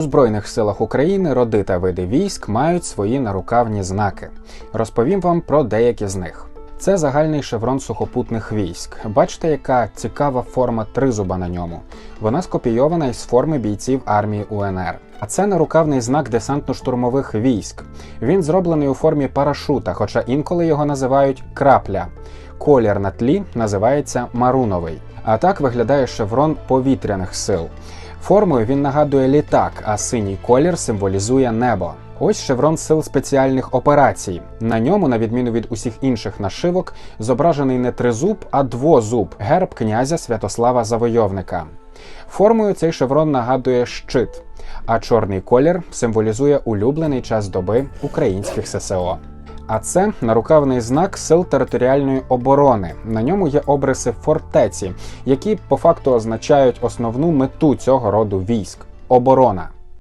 У Збройних силах України роди та види військ мають свої нарукавні знаки. Розповім вам про деякі з них. Це загальний шеврон сухопутних військ. Бачите, яка цікава форма тризуба на ньому. Вона скопійована із форми бійців армії УНР. А це нарукавний знак десантно-штурмових військ. Він зроблений у формі парашута, хоча інколи його називають крапля. Колір на тлі називається маруновий. А так виглядає шеврон повітряних сил. Формою він нагадує літак, а синій колір символізує небо. Ось шеврон сил спеціальних операцій. На ньому, на відміну від усіх інших нашивок, зображений не тризуб, а двозуб герб князя Святослава Завойовника. Формою цей шеврон нагадує щит, а чорний колір символізує улюблений час доби українських ССО. А це нарукавний знак сил територіальної оборони. На ньому є обриси фортеці, які по факту означають основну мету цього роду військ оборона.